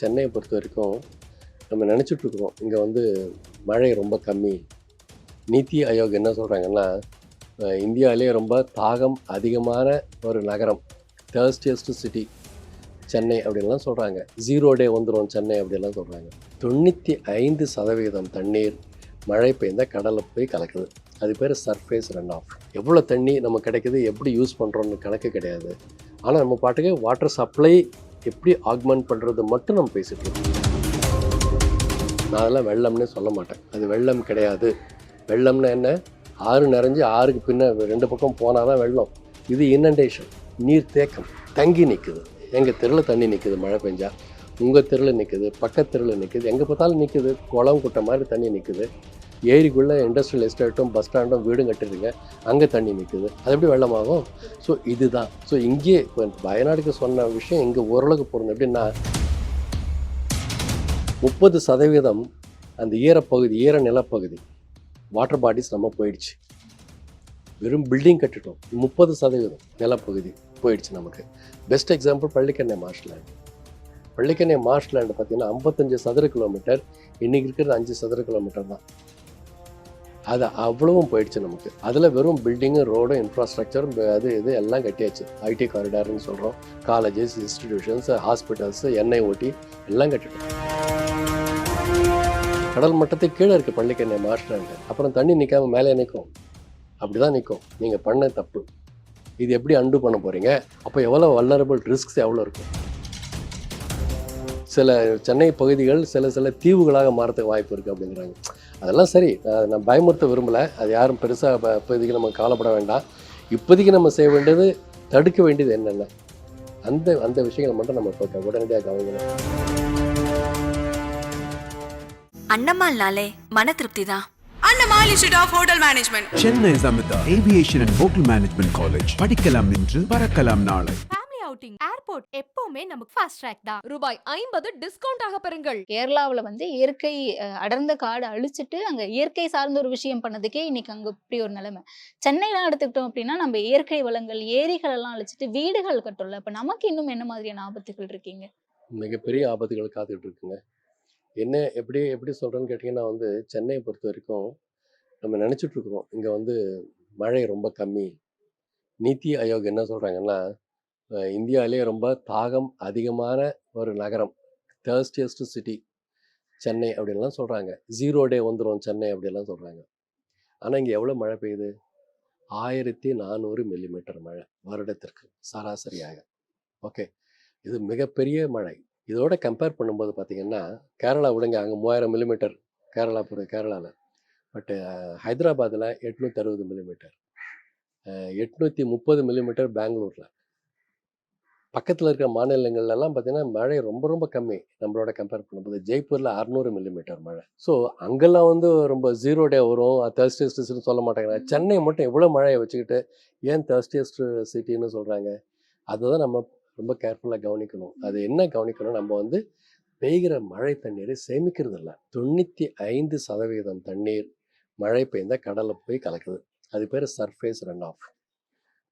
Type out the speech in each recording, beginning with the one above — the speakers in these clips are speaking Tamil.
சென்னையை பொறுத்த வரைக்கும் நம்ம நினச்சிட்டு இருக்கிறோம் இங்கே வந்து மழை ரொம்ப கம்மி. நீத்தி ஆயோக் என்ன சொல்கிறாங்கன்னா இந்தியாவிலே ரொம்ப தாகம் அதிகமான ஒரு நகரம் தேர்ஸ்டியஸ்ட் சிட்டி சென்னை அப்படின்லாம் சொல்கிறாங்க ஜீரோ டே வந்துடும் சென்னை அப்படின்லாம் சொல்கிறாங்க தொண்ணூற்றி ஐந்து சதவீதம் தண்ணீர் மழை பெய்ந்தால் கடலில் போய் கலக்குது. அது பேர் சர்ஃபேஸ் ரன் ஆஃப் எவ்வளோ தண்ணி நம்ம கிடைக்குது எப்படி யூஸ் பண்ணுறோன்னு கணக்கு கிடையாது. ஆனால் நம்ம பாட்டுக்கு வாட்டர் சப்ளை எப்படி ஆக்மெண்ட் பண்ணுறது மட்டும் நம்ம பேசிட்டு இருக்கோம். நான் அதெல்லாம் வெள்ளம்னே சொல்ல மாட்டேன். அது வெள்ளம் கிடையாது. வெள்ளம்னா என்ன? ஆறு நிறைஞ்சு ஆறுக்கு பின்ன ரெண்டு பக்கம் போனால் தான் வெள்ளம். இது இன்னண்டேஷன் நீர் தேக்கம் தங்கி நிற்குது எங்கள் தெருவில் தண்ணி நிற்குது மழை பெஞ்சா. உங்கள் தெருவில் நிற்குது பக்கத்து தெருவில் நிற்குது எங்கே பார்த்தாலும் நிற்குது குளம் குட்டை மாதிரி தண்ணி நிற்குது ஏரிக்குள்ளே இண்டஸ்ட்ரியல் எஸ்டேட்டும் பஸ் ஸ்டாண்டும் வீடும் கட்டிருக்கு அங்கே தண்ணி நிற்குது அது எப்படி வெள்ளமாகும்? ஸோ இதுதான். ஸோ இங்கேயே இப்போ வயநாடுக்கு சொன்ன விஷயம் இங்கே ஓரளவுக்கு பொருந்தும். எப்படின்னா முப்பது சதவீதம் அந்த ஈரப்பகுதி ஈர நிலப்பகுதி வாட்டர் பாடிஸ் நம்ம போயிடுச்சு. வெறும் பில்டிங் கட்டிட்டோம். முப்பது சதவீதம் நிலப்பகுதி போயிடுச்சு நமக்கு. Best example Pallikaranai marshland Pallikaranai marshland பார்த்தீங்கன்னா ஐம்பத்தஞ்சு சதுர கிலோமீட்டர் இன்றைக்கி இருக்கிறது அஞ்சு சதுர கிலோமீட்டர் தான். அது அவ்வளவும் போயிடுச்சு நமக்கு. அதில் வெறும் பில்டிங்கும் ரோடும் இன்ஃப்ராஸ்ட்ரக்சரும் அது இது எல்லாம் கட்டியாச்சு. ஐடி காரிடார்னு சொல்கிறோம் காலேஜஸ் இன்ஸ்டிடியூஷன்ஸ் ஹாஸ்பிட்டல்ஸ் எண்ணெய் ஓட்டி எல்லாம் கட்டிட்டோம். கடல் மட்டத்துக்கு கீழே இருக்குது பள்ளிக்கண்ணை மார்ஷ்லேண்டு அப்புறம் தண்ணி நிற்காம மேலே நிற்கும் அப்படி தான் நிற்கும் நீங்கள் பண்ண தப்பு. இது எப்படி அண்டு பண்ண போகிறீங்க அப்போ எவ்வளோ வல்லரபிள் ரிஸ்க்ஸ் எவ்வளோ இருக்கும் சில சென்னை பகுதிகள் சில சில தீவுகளாக மாறத்துக்கு வாய்ப்பு இருக்குது அப்படிங்கிறாங்க. அதெல்லாம் சரி. நான் பயமுறுத்த விரும்பலை. அது யாரும் பெருசாக இப்போதைக்கு நம்ம கவலைப்பட வேண்டாம். இப்போதைக்கு நம்ம செய்ய வேண்டியது தடுக்க வேண்டியது என்னென்ன? அந்த அந்த விஷயங்களை மட்டும் நம்ம இப்போ உடனடியாக கவனிக்கணும். அண்ணம்மாள்னாலே மன திருப்தி தான் Hotel Management. Chennai Samitha aviation and hotel management college படிக்கலாம் இன்று பறக்கலாம் நாளை. அவுட்டிங் ஏர்போர்ட் எப்பவுமே நமக்கு ஃபாஸ்ட் ட்ராக் தான். ரூபாய் ஐம்பது டிஸ்கவுண்ட் ஆக பெறுங்கள். கேரளாவுல வந்து இயற்கை அடர்ந்த காடு அழிச்சிட்டு அங்க இயற்கை சார்ந்த ஒரு விஷயம் பண்ணதுக்கே இன்னைக்கு அங்க இப்படி ஒரு நிலைமை. சென்னையெல்லாம் எடுத்துக்கிட்டோம் அப்படின்னா நம்ம இயற்கை வளங்கள் ஏரிகள் எல்லாம் அழிச்சிட்டு வீடுகள் கட்டல அப்ப நமக்கு இன்னும் என்ன மாதிரியான ஆபத்துகள் இருக்கீங்க? மிகப்பெரிய ஆபத்துகள் காத்துக்கிட்டு இருக்குங்க. என்ன எப்படி எப்படி சொல்கிறேன்னு கேட்டிங்கன்னா வந்து சென்னையை பொறுத்த வரைக்கும் நம்ம நினச்சிட்டு இருக்கிறோம். இங்கே வந்து மழை ரொம்ப கம்மி. நீத்தி ஆயோக் என்ன சொல்கிறாங்கன்னா இந்தியாவிலே ரொம்ப தாகம் அதிகமான ஒரு நகரம். தேர்ஸ்டியஸ்ட் சிட்டி சென்னை அப்படின்லாம் சொல்கிறாங்க ஜீரோ டே வந்துடும் சென்னை அப்படிலாம் சொல்கிறாங்க ஆனால் இங்கே எவ்வளோ மழை பெய்யுது? ஆயிரத்தி நானூறு மில்லிமீட்டர் மழை வருடத்திற்கு சராசரியாக. ஓகே இது மிகப்பெரிய மழை. இதோட கம்பேர் பண்ணும்போது பார்த்தீங்கன்னா கேரளா விடுங்க. அங்கே மூவாயிரம் மில்லிமீட்டர் கேரளா பொறு கேரளாவில் பட்டு ஹைதராபாத்தில் எட்நூற்றி அறுபது மில்லிமீட்டர் எட்நூற்றி முப்பது மில்லிமீட்டர் பெங்களூரில். பக்கத்தில் இருக்கிற மாநிலங்கள்லாம் பார்த்தீங்கன்னா மழை ரொம்ப ரொம்ப கம்மி. நம்மளோட கம்பேர் பண்ணும்போது. ஜெய்ப்பூரில் அறநூறு மில்லிமீட்டர் மழை. ஸோ அங்கெல்லாம் வந்து ரொம்ப ஜீரோ டே வரும். தேர்ஸ்டியஸ்ட்னு சொல்ல மாட்டாங்க. சென்னை மட்டும் எவ்வளோ மழையை வச்சுக்கிட்டு ஏன் தேர்ஸ்டியஸ்ட் சிட்டின்னு சொல்கிறாங்க அதுதான் நம்ம ரொம்ப கேர்ஃபுல்லாக கவனிக்கணும். அது என்ன கவனிக்கணும் நம்ம வந்து பெய்கிற மழை தண்ணீரை சேமிக்கிறது இல்லை தொண்ணூற்றி ஐந்து சதவீதம் தண்ணீர் மழை பெய்ந்தால் கடலில் போய் கலக்குது. அது பேர் சர்ஃபேஸ் ரன் ஆஃப்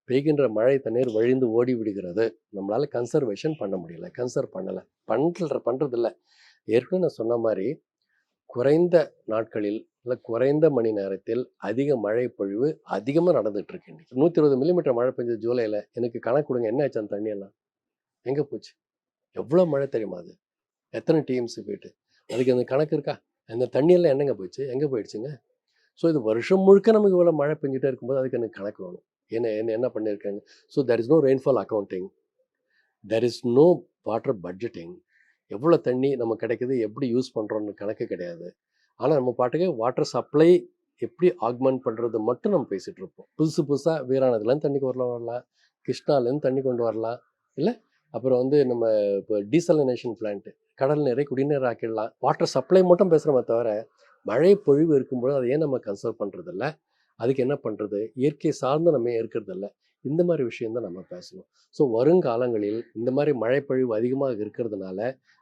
பெய்கின்ற மழை தண்ணீர் வழிந்து ஓடி விடுகிறது நம்மளால் கன்சர்வேஷன் பண்ண முடியல. கன்சர்வ் பண்ணலை. பண்ணுற பண்ணுறதில்ல ஏற்கனவே நான் சொன்ன மாதிரி குறைந்த நாட்களில் இல்லை குறைந்த மணி நேரத்தில் அதிக மழை பொழிவு அதிகமாக நடந்துகிட்ருக்கு இன்றைக்கி நூற்றி இருபது மில்லிமீட்டர் மழை பெஞ்சது ஜூலையில் எனக்கு கணக்கு கொடுங்க. என்ன ஆச்சு அந்த தண்ணியெல்லாம்? எங்கே போச்சு? எவ்வளோ மழை தெரியுமா அது? எத்தனை டிஎம்சி போயிட்டு அதுக்கு அந்த கணக்கு இருக்கா? அந்த தண்ணியெல்லாம் என்னங்க போச்சு? எங்கே போயிடுச்சுங்க? ஸோ இது வருஷம் முழுக்க நமக்கு இவ்வளோ மழை பெஞ்சிட்டே இருக்கும்போது அதுக்கு எனக்கு கணக்கு வேணும். என்ன என்ன என்ன பண்ணியிருக்காங்க so there is no rainfall accounting there is no water budgeting எவ்வளோ தண்ணி நம்ம கிடைக்குது எப்படி யூஸ் பண்ணுறோன்னு கணக்கு கிடையாது. ஆனால் நம்ம பாட்டுக்கு வாட்டர் சப்ளை எப்படி ஆக்மெண்ட் பண்ணுறது மட்டும் நம்ம பேசிகிட்டு இருப்போம். புதுசு புதுசாக வீரானதுலேருந்து தண்ணி கொண்டு வரலாம் கிருஷ்ணாலேருந்து தண்ணி கொண்டு வரலாம் இல்லை? அப்புறம் வந்து நம்ம இப்போ டீசலினேஷன் பிளான்ட்டு கடல் நீரை குடிநீர் ஆக்கிடலாம். வாட்டர் சப்ளை மட்டும் பேசுகிறோமே தவிர மழை பொழிவு இருக்கும்போது அதை ஏன் நம்ம கன்சர்வ் பண்ணுறதில்ல அதுக்கு என்ன பண்ணுறது இயற்கை சார்ந்து நம்ம இருக்கிறதில்ல இந்த மாதிரி விஷயந்தான் நம்ம பேசணும். ஸோ வருங்காலங்களில் இந்த மாதிரி மழைப்பொழிவு அதிகமாக இருக்கிறதுனால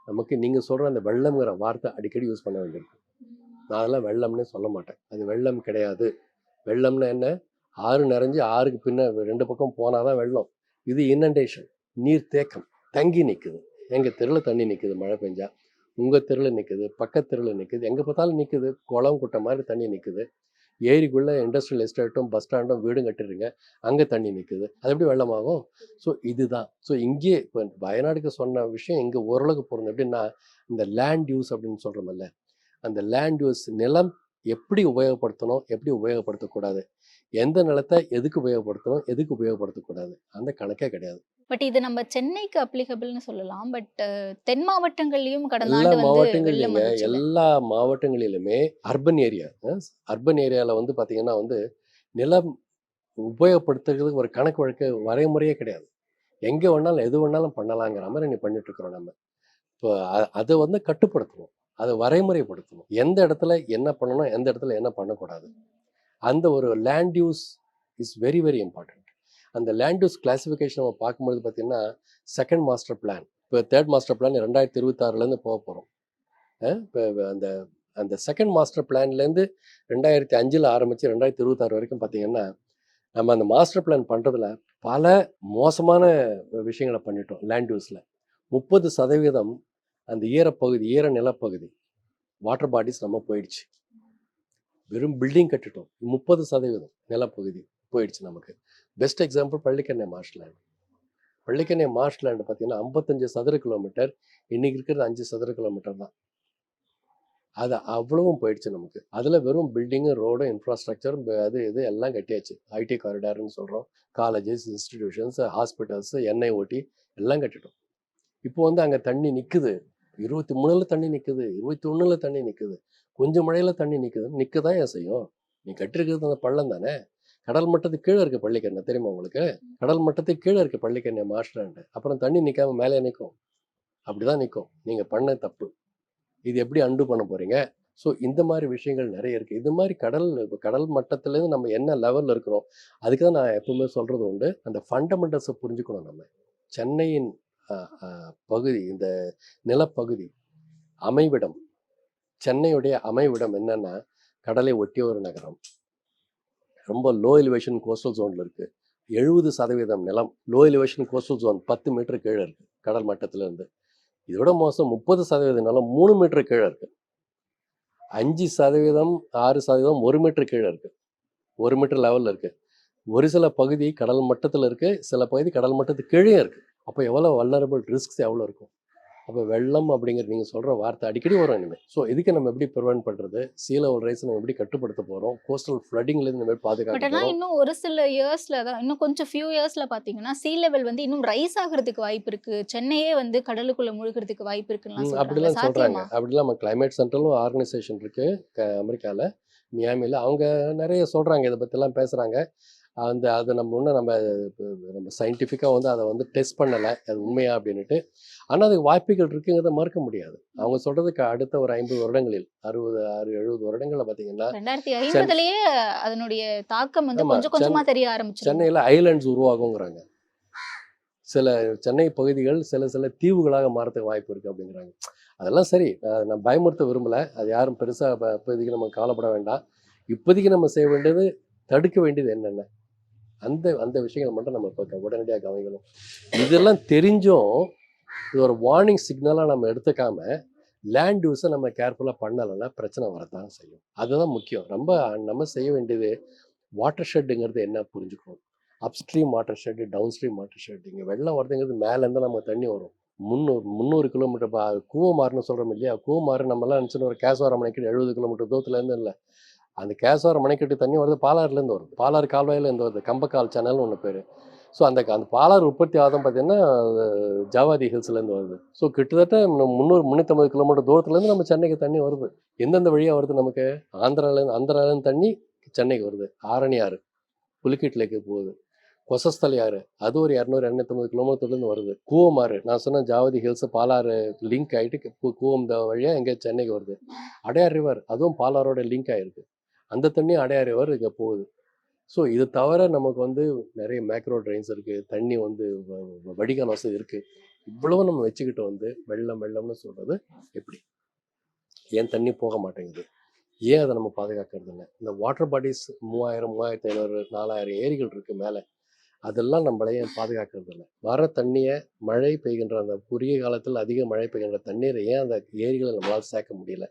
நமக்கு நீங்கள் சொல்கிற அந்த வெள்ளம்ங்கிற வார்த்தை அடிக்கடி யூஸ் பண்ண வேண்டியிருக்கு. நான் அதெல்லாம் வெள்ளம்னே சொல்ல மாட்டேன். அது வெள்ளம் கிடையாது. வெள்ளம்னா என்ன? ஆறு நிறைஞ்சு ஆறுக்கு பின்ன ரெண்டு பக்கம் போனால் தான் வெள்ளம். இது இன்னண்டேஷன் நீர் தேக்கம். தங்கி நிற்குது எங்கள் தெருவில் தண்ணி நிற்குது மழை பெஞ்சா. உங்கள் தெருவில் நிற்குது பக்கத்து தெருவில் நிற்குது எங்கே பார்த்தாலும் நிற்குது குளம் குட்டை மாதிரி தண்ணி நிற்குது ஏரிக்குள்ளே இண்டஸ்ட்ரியல் எஸ்டேட்டும் பஸ் ஸ்டாண்டும் வீடும் கட்டிடுங்க அங்கே தண்ணி நிற்குது அது எப்படி வெள்ளமாகும்? ஸோ இதுதான். ஸோ இங்கே இப்போ வயநாடுக்கு சொன்ன விஷயம் இங்கே ஓரளவுக்கு போகிறது எப்படின்னா இந்த லேண்ட் யூஸ் அப்படின்னு சொல்கிறோமல்ல அந்த லேண்ட் யூஸ் நிலம் எப்படி உபயோகப்படுத்தணும் எப்படி உபயோகப்படுத்தக்கூடாது எந்த நிலத்தை எதுக்கு உபயோகப்படுத்தணும் எதுக்கு உபயோகப்படுத்தக்கூடாது அந்த கணக்கே கிடையாது. பட் இது நம்ம சென்னைக்கு அப்ளிகபிள்னு சொல்லலாம். பட் தென் மாவட்டங்கள்லயும் கடந்த எல்லா வந்துச்சுல்ல. எல்லா மாவட்டங்களிலுமே அர்பன் ஏரியா அர்பன் ஏரியாவில் வந்து பார்த்தீங்கன்னா வந்து நிலம் உபயோகப்படுத்துறதுக்கு ஒரு கணக்கு வழக்கு வரைமுறையே கிடையாது. எங்கே வேணாலும் எது வேணாலும் பண்ணலாங்கிற மாதிரி நீ பண்ணிட்டு இருக்கிறோம் நம்ம. இப்போ அதை வந்து கட்டுப்படுத்தணும். அதை வரைமுறைப்படுத்தணும். எந்த இடத்துல என்ன பண்ணணும் எந்த இடத்துல என்ன பண்ணக்கூடாது. அந்த ஒரு land use is very very important அந்த லேண்ட் யூஸ் கிளாஸிஃபிகேஷன் நம்ம பார்க்கும்போது பார்த்தீங்கன்னா செகண்ட் மாஸ்டர் பிளான் இப்போ தேர்ட் மாஸ்டர் பிளான் ரெண்டாயிரத்தி இருபத்தாறுலேருந்து போக போகிறோம் இப்போ அந்த அந்த செகண்ட் மாஸ்டர் பிளான்லேருந்து ரெண்டாயிரத்தி அஞ்சில் ஆரம்பித்து ரெண்டாயிரத்தி இருபத்தாறு வரைக்கும் பார்த்தீங்கன்னா நம்ம அந்த மாஸ்டர் பிளான் பண்ணுறதுல பல மோசமான விஷயங்களை பண்ணிட்டோம் லேண்ட் யூஸில் முப்பது சதவீதம் அந்த ஈரப்பகுதி ஈர நிலப்பகுதி வாட்டர் பாடிஸ் நம்ம போயிடுச்சு. வெறும் பில்டிங் கட்டிட்டோம். முப்பது சதவீதம் நிலப்பகுதி போயிடுச்சு நமக்கு. Best example Pallikaranai marshland Pallikaranai marshland பார்த்தீங்கன்னா ஐம்பத்தஞ்சு சதுர கிலோமீட்டர் இன்னைக்கு இருக்கிறது அஞ்சு சதுர கிலோமீட்டர் தான். அது அவ்வளவும் போயிடுச்சு நமக்கு. அதில் வெறும் பில்டிங்கு ரோடு இன்ஃப்ராஸ்ட்ரக்சர் அது இது எல்லாம் கட்டியாச்சு. ஐடி காரிடார்னு சொல்கிறோம் காலேஜஸ் இன்ஸ்டிடியூஷன்ஸ் ஹாஸ்பிட்டல்ஸ் என்ஐஓடி எல்லாம் கட்டிட்டோம். இப்போ வந்து அங்கே தண்ணி நிற்குது இருபத்தி மூணில் தண்ணி நிற்குது இருபத்தி ஒன்றில் தண்ணி நிற்குது கொஞ்சம் மழையில் தண்ணி நிற்குது நிற்க தான் ஏன் செய்யும்? நீ கட்டிருக்கிறது அந்த பள்ளம் தானே? கடல் மட்டத்துக்கு கீழே இருக்க பள்ளிக்கண்ணை தெரியுமா உங்களுக்கு? கடல் மட்டத்துக்கு கீழே இருக்க பள்ளிக்கண்ணை மாஸ்டர்ன்ட்டு. அப்புறம் தண்ணி நிற்காம மேலே நிற்கும் அப்படிதான் நிற்கும் நீங்கள் பண்ண தப்பு. இது எப்படி அண்டு பண்ண போறீங்க? ஸோ இந்த மாதிரி விஷயங்கள் நிறைய இருக்குது இது மாதிரி கடல் இப்போ கடல் மட்டத்துலேருந்து நம்ம என்ன லெவலில் இருக்கிறோம்? அதுக்கு தான் நான் எப்பவுமே சொல்கிறது உண்டு. அந்த ஃபண்டமெண்டல்ஸை புரிஞ்சுக்கணும் நம்ம. சென்னையின் பகுதி இந்த நிலப்பகுதி அமைவிடம். சென்னையுடைய அமைவிடம் என்னன்னா கடலை ஒட்டிய ஒரு நகரம். ரொம்ப லோ எலிவேஷன் கோஸ்டல் ஜோனில் இருக்குது எழுபது சதவீதம் நிலம் லோ எலிவேஷன் கோஸ்டல் ஜோன் பத்து மீட்டர் கீழே இருக்குது கடல் மட்டத்துல இருந்து. இதோட மோசம் முப்பது சதவீதம் நிலம் மூணு மீட்டர் கீழே இருக்கு. அஞ்சு சதவீதம் ஆறு சதவீதம் ஒரு மீட்டர் கீழே இருக்கு. ஒரு மீட்டர் லெவலில் இருக்கு. ஒரு சில பகுதி கடல் மட்டத்தில் இருக்கு சில பகுதி கடல் மட்டத்துக்கு கீழே இருக்குது அப்போ எவ்வளோ வல்லரபிள் ரிஸ்க்ஸ் எவ்வளோ இருக்கும்? அப்போ வெள்ளம் அப்படிங்கிறது நீங்கள் சொல்கிற வார்த்தை அடிக்கடி வரும் இனிமேல் ஸோ இதுக்கு நம்ம எப்படி ப்ரிவென்ட் பண்ணுறது சீ லெவல் ரைஸ் நம்ம எப்படி கட்டுப்படுத்த போகிறோம் கோஸ்டல் ஃப்ளட்டிங்லேருந்து பாதுகாக்க ஆனா போகிறோம் இன்னும் ஒரு சில இயர்ஸ்ல தான் இன்னும் கொஞ்சம் ஃபியூ இயர்ஸ்ல பாத்தீங்கன்னா சீ லெவல் வந்து இன்னும் ரைஸ் ஆகுறதுக்கு வாய்ப்பு இருக்கு. சென்னையே வந்து கடலுக்குள்ள முழுகிறதுக்கு வாய்ப்பு இருக்குன்னு அப்படிலாம் சொல்கிறாங்க அப்படிலாம் நம்ம கிளைமேட் சென்டர்லும் ஆர்கனைசேஷன் இருக்குது அமெரிக்காவில் மியாமியில் அவங்க நிறைய சொல்கிறாங்க இதை பற்றிலாம் பேசுகிறாங்க அந்த அது நம்ம இன்னும் நம்ம நம்ம சயின்டிஃபிக்காக வந்து அதை வந்து டெஸ்ட் பண்ணலை. அது உண்மையா அப்படின்ட்டு ஆனால் அதுக்கு வாய்ப்புகள் இருக்குங்கிறத மறுக்க முடியாது. அவங்க சொல்கிறதுக்கு அடுத்த ஒரு ஐம்பது வருடங்களில் அறுபது ஆறு எழுபது வருடங்களில் பார்த்தீங்கன்னா ரெண்டாயிரத்தி ஐம்பதுலயே அதனுடைய தாக்கம் வந்து கொஞ்சம் கொஞ்சமா தெரிய ஆரம்பிச்சு சென்னையில் ஐலண்ட்ஸ் உருவாகுங்கிறாங்க. சில சென்னை பகுதிகள் சில சில தீவுகளாக மாறதுக்கு வாய்ப்பு இருக்குது அப்படிங்கிறாங்க. அதெல்லாம் சரி. நான் பயமுறுத்த விரும்பலை. அது யாரும் பெருசாக இப்போதைக்கு நம்ம கவலைப்பட வேண்டாம். இப்போதைக்கு நம்ம செய்ய வேண்டியது தடுக்க வேண்டியது என்னென்ன? அந்த அந்த விஷயங்களை மட்டும் நம்ம இப்போ உடனடியாக கவனிக்கணும். இதெல்லாம் தெரிஞ்சும் இது ஒரு வார்னிங் சிக்னலாக நம்ம எடுத்துக்காம லேண்ட் யூஸை நம்ம கேர்ஃபுல்லாக பண்ணலைன்னா பிரச்சனை வரதான் செய்யும். அதுதான் முக்கியம். ரொம்ப நம்ம செய்ய வேண்டியது வாட்டர் ஷெட்டுங்கிறது என்ன புரிஞ்சுக்கணும். Upstream watershed downstream watershed இங்கே வெள்ளம் வருதுங்கிறது மேலேருந்து நம்ம தண்ணி வரும். முந்நூறு முந்நூறு கிலோமீட்டர் பா கூவமாறுன்னு சொல்கிறோம் இல்லையா? கூவமாறு நம்மலாம் நினச்சின்னு ஒரு கேசவரம் எழுபது கிலோமீட்டர் தூரத்துலேருந்து இல்லை. அந்த கேசவர மணிக்கட்டு தண்ணி வருது பாலாறுலேருந்து வருது. பாலாறு கால்வாயிலேருந்து வருது கம்பக்கால் சேனல்னு ஒன்று பேர். ஸோ அந்த அந்த பாலாறு உற்பத்தி ஆதம் பார்த்தீங்கன்னா ஜாவாதி ஹில்ஸ்லேருந்து வருது. ஸோ கிட்டத்தட்ட முந்நூறு முந்நூற்றம்பது கிலோமீட்டர் தூரத்துலேருந்து நம்ம சென்னைக்கு தண்ணி வருது. எந்தெந்த வழியாக வருது நமக்கு? ஆந்திராலேருந்து ஆந்திராலேருந்து தண்ணி சென்னைக்கு வருது. ஆரணி ஆறு புலிக்கட் லேக்கு போகுது. கொசஸ்தலை ஆறு அது ஒரு இரநூறு இரநூத்தம்பது கிலோமீட்டர்லேருந்து வருது. கூவம் ஆறு நான் சொன்ன ஜாவதி ஹில்ஸ் பாலாறு லிங்க் ஆகிட்டு கூவம் வழியாக எங்கே சென்னைக்கு வருது. அடையார் ரிவர் அதுவும் பாலாரோட லிங்க் ஆகிருக்கு அந்த தண்ணி அடையாறு வரை இங்கே போகுது. ஸோ இது தவிர நமக்கு வந்து நிறைய மேக்ரோ ட்ரெயின்ஸ் இருக்குது தண்ணி வந்து வ- வடிகால் வசதி இருக்குது இவ்வளவு நம்ம வச்சுக்கிட்டு வந்து வெள்ளம் வெள்ளம்னு சொல்கிறது எப்படி? ஏன் தண்ணி போக மாட்டேங்குது? ஏன் அதை நம்ம பாதுகாக்கிறது இல்லை? இந்த வாட்டர் பாடிஸ் மூவாயிரம் மூவாயிரத்தி ஐநூறு நாலாயிரம் ஏரிகள் இருக்குது மேலே. அதெல்லாம் நம்மளைய பாதுகாக்கிறது இல்லை? வர தண்ணியை மழை பெய்கின்ற அந்த குறுகிய காலத்தில் அதிக மழை பெய்கின்ற தண்ணீரை ஏன் அந்த ஏரிகளை நம்மளால் சேர்க்க முடியல?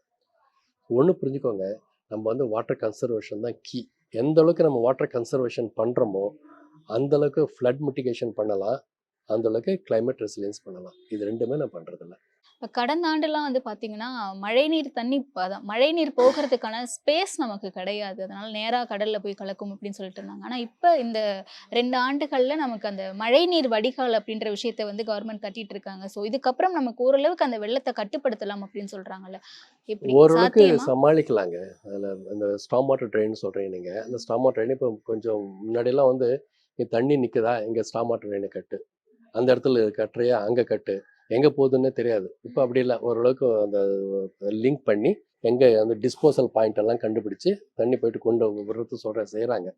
ஒன்று புரிஞ்சுக்கோங்க. நம்ம வந்து வாட்டர் கன்சர்வேஷன் தான் கீ எந்த அளவுக்கு நம்ம வாட்டர் கன்சர்வேஷன் பண்ணுறோமோ அந்த அளவுக்கு ஃப்ளட் மிட்டிகேஷன் பண்ணலாம். அந்த அளவுக்கு ரெசிலியன்ஸ் பண்ணலாம். இது ரெண்டுமே நான் பண்ணுறதில்ல இப்போ கடந்த ஆண்டுலாம் வந்து பார்த்தீங்கன்னா மழைநீர் தண்ணி அதான் மழைநீர் போகிறதுக்கான ஸ்பேஸ் நமக்கு கிடையாது. அதனால நேராக கடலில் போய் கலக்கும் அப்படின்னு சொல்லிட்டு இருந்தாங்க. ஆனால் இப்போ இந்த ரெண்டு ஆண்டுகளில் நமக்கு அந்த மழைநீர் வடிகால் அப்படின்ற விஷயத்தை வந்து கவர்மெண்ட் கட்டிட்டு இருக்காங்க. ஸோ இதுக்கப்புறம் நமக்கு ஓரளவுக்கு அந்த வெள்ளத்தை கட்டுப்படுத்தலாம் அப்படின்னு சொல்றாங்கல்ல. எப்படி? ஓரளவுக்கு சமாளிக்கலாங்க. அதில் அந்த ஸ்டாம் வாட்டர் ட்ரெயின் சொல்கிறீங்க நீங்கள் அந்த ஸ்டாம் வாட்டர் ட்ரெயின் இப்போ கொஞ்சம் முன்னாடியெல்லாம் வந்து இங்கே தண்ணி நிற்குதா இங்கே ஸ்டாம் வாட்டர் ட்ரெயினை கட்டு. அந்த இடத்துல கட்டுறியா? அங்கே கட்டு. எங்கே போகுதுன்னே தெரியாது. இப்போ அப்படி இல்லை. ஓரளவுக்கு அந்த லிங்க் பண்ணி எங்கே அந்த டிஸ்போசல் பாயிண்ட் எல்லாம் கண்டுபிடிச்சி தண்ணி போயிட்டு கொண்டு விடுறது சொல்கிற செய்கிறாங்க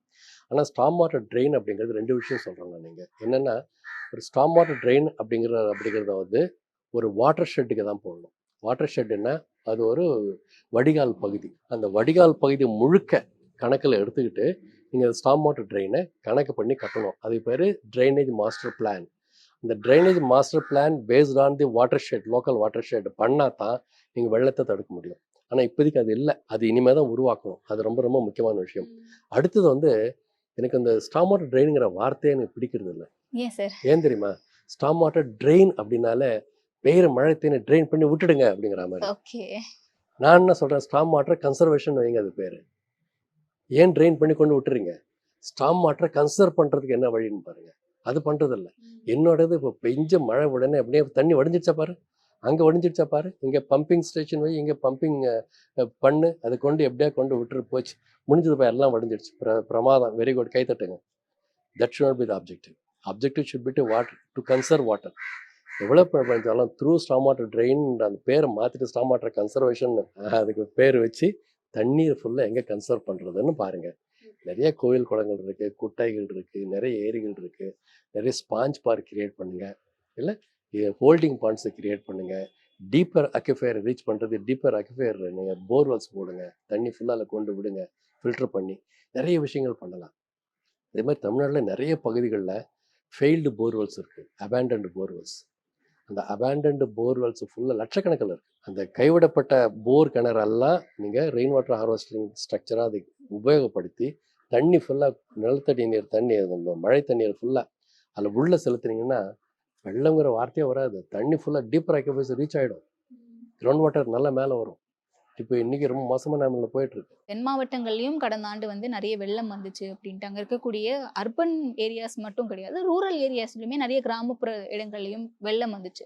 ஆனால் ஸ்டாம் வாட்டர் ட்ரெயின் அப்படிங்கிறது ரெண்டு விஷயம் சொல்கிறாங்க நீங்கள் என்னென்னா ஒரு ஸ்டாம் வாட்டர் ட்ரெயின் அப்படிங்கிற அப்படிங்கிறத வந்து ஒரு வாட்டர் ஷெட்டுக்கு தான் போடணும். வாட்டர் ஷெட்டுன்னா அது ஒரு வடிகால் பகுதி. அந்த வடிகால் பகுதி முழுக்க கணக்கில் எடுத்துக்கிட்டு நீங்கள் ஸ்டாம் வாட்டர் ட்ரெயினை கணக்கு பண்ணி கட்டணும். அது பேர் ட்ரைனேஜ் மாஸ்டர் பிளான் இந்த drainage master plan based on the watershed local watershed பண்ணால் தான் நீங்கள் வெள்ளத்தை தடுக்க முடியும். ஆனால் இப்போதைக்கு அது இல்லை. அது இனிமேல் தான் உருவாக்கணும். அது ரொம்ப ரொம்ப முக்கியமான விஷயம். அடுத்தது வந்து எனக்கு அந்த ஸ்டாம் வாட்டர் ட்ரெயினுங்கிற வார்த்தையே எனக்கு பிடிக்கிறது இல்லை ஏன் தெரியுமா? ஸ்டாம் வாட்டர் ட்ரெயின் அப்படின்னாலே பெய்கிற மழை தேனை ட்ரெயின் பண்ணி விட்டுடுங்க அப்படிங்கிற மாதிரி. ஓகே. நான் என்ன சொல்கிறேன் ஸ்டாம் வாட்டர் கன்சர்வேஷன் வைங்க அது பேர். ஏன் ட்ரெயின் பண்ணி கொண்டு விட்டுறீங்க? ஸ்டாம் வாட்டரை கன்சர்வ் பண்ணுறதுக்கு என்ன வழின்னு பாருங்க. அது பண்ணுறதில்ல என்னோடது இப்போ பெஞ்ச மழை உடனே அப்படியே தண்ணி வடிஞ்சிடுச்சா பாரு? அங்கே வடிஞ்சிடுச்சா பாரு? இங்கே பம்பிங் ஸ்டேஷன் வை இங்கே பம்பிங் பண்ணு. அதை கொண்டு எப்படியா கொண்டு விட்டுட்டு போச்சு. முடிஞ்சது பா எல்லாம் வடிஞ்சிடுச்சு. பிர பிரமாதம். வெரி குட் கை தட்டுங்க. That should be the objective objective should be to water to conserve water எவ்வளோ பண்ணாலும் த்ரூ ஸ்டாம் வாட்டர் ட்ரெயின் அந்த பேரை மாற்றிட்டு ஸ்டாம் வாட்டர் கன்சர்வேஷன் அதுக்கு பேர் வச்சு தண்ணீர் ஃபுல்லாக எங்கே கன்சர்வ் பண்ணுறதுன்னு பாருங்கள் நிறைய கோயில் குளங்கள் இருக்குது குட்டைகள் இருக்குது நிறைய ஏரிகள் இருக்குது நிறைய ஸ்பாஞ்ச் பார்க் கிரியேட் பண்ணுங்க. இல்லை ஹோல்டிங் பாண்ட்ஸை கிரியேட் பண்ணுங்க. டீப்பர் அக்யூஃபயர் ரீச் பண்ணுறது டீப்பர் அக்யூஃபயர் நீங்கள் போர்வெல்ஸ் போடுங்க. தண்ணி ஃபுல்லாக கொண்டு விடுங்க. ஃபில்டர் பண்ணி நிறைய விஷயங்கள் பண்ணலாம். அதே மாதிரி தமிழ்நாட்டில் நிறைய பகுதிகளில் ஃபெயில்டு போர்வெல்ஸ் இருக்குது அபேண்டன்டு போர்வெல்ஸ் அந்த அபேண்டன்டு போர்வெல்ஸ் ஃபுல்லாக லட்சக்கணக்கில் இருக்குது அந்த கைவிடப்பட்ட போர் கிணறெல்லாம் நீங்கள் ரெயின் வாட்டர் ஹார்வெஸ்டிங் ஸ்ட்ரக்சராக அதை உபயோகப்படுத்தி தண்ணி ஃபுல்லாக நிலத்தடி நீர் தண்ணி மழை தண்ணீர் ஃபுல்லாக அதில் உள்ள செலுத்துனீங்கன்னா வெள்ளங்கிற வார்த்தையே வராது. தண்ணி ஃபுல்லாக டீப்பர் ஆக்கியபைஸ் ரீச் ஆகிடும் கிரவுண்ட் வாட்டர் நல்லா மேலே வரும். இப்போ இன்னைக்கு ரொம்ப மோசமான நிலைமையில போயிட்டு இருக்கு தென் மாவட்டங்கள்லயும் கடந்த ஆண்டு வந்து நிறைய வெள்ளம் வந்துச்சு அப்படின்ட்டு அங்க இருக்கக்கூடிய அர்பன் ஏரியாஸ் மட்டும் கிடையாது ரூரல் ஏரியாஸ்லயுமே நிறைய கிராமப்புற இடங்கள்லயும் வெள்ளம் வந்துச்சு.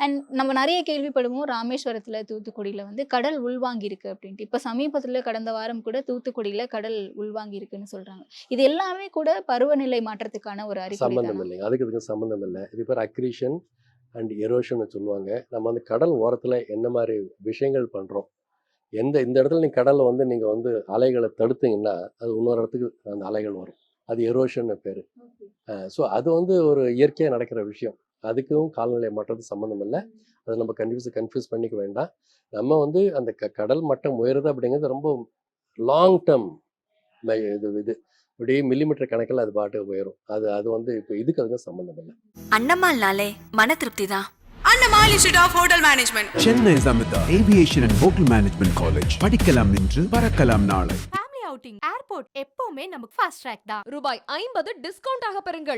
அண்ட் நம்ம நிறைய கேள்விப்படுவோம் ராமேஸ்வரத்துல தூத்துக்குடியில வந்து கடல் உள்வாங்கி இருக்கு அப்படின்ட்டு. இப்ப சமீபத்துல கடந்த வாரம் கூட தூத்துக்குடியில கடல் உள்வாங்கி இருக்குன்னு சொல்றாங்க. இது எல்லாமே கூட பருவநிலை மாற்றத்துக்கான ஒரு அறிகுறி சம்பந்தம் தானா? இல்லைங்க. அதுக்கு இதுக்கு சம்பந்தம் இல்லை. இது பேர் அக்ரீஷன் அண்ட் எரோஷன் சொல்லுவாங்க. நம்ம வந்து கடல் ஓரத்தில் என்ன மாதிரி விஷயங்கள் பண்ணுறோம் எந்த இந்த இடத்துல நீங்கள் கடலில் வந்து நீங்கள் வந்து அலைகளை தடுத்தீங்கன்னா அது இன்னொரு இடத்துக்கு அந்த அலைகள் வரும். அது எரோஷன் பேர். ஸோ அது வந்து ஒரு இயற்கையாக நடக்கிற விஷயம். அதுக்கும் காலநிலை மாற்றத்துக்கு சம்மந்தம் இல்லை. அதை நம்ம கன்ஃபியூஸ் கன்ஃபியூஸ் பண்ணிக்க வேண்டாம். நம்ம வந்து அந்த க கடல் மட்டம் உயருது அப்படிங்கிறது ரொம்ப லாங் டேர்ம் இது இது. இப்படியே மில்லிமீட்டர் கணக்கில் அது பாட்டு உயரும். அது அது வந்து இப்போ இதுக்கு அதுக்கு சம்மந்தம் இல்லை. அண்ணம்மாள்னாலே மன திருப்தி தான் Annammal institute of hotel management Chennai Samitha aviation and hotel management college படிக்கலாம் இன்று பறக்கலாம் நாளை. ஃபேமிலி அவுட்டிங் ஏர்போர்ட் எப்பவுமே நமக்கு ஃபாஸ்ட் ட்ராக் தான். ரூபாய் ஐம்பது டிஸ்கவுண்ட் ஆக பெறுங்கள்.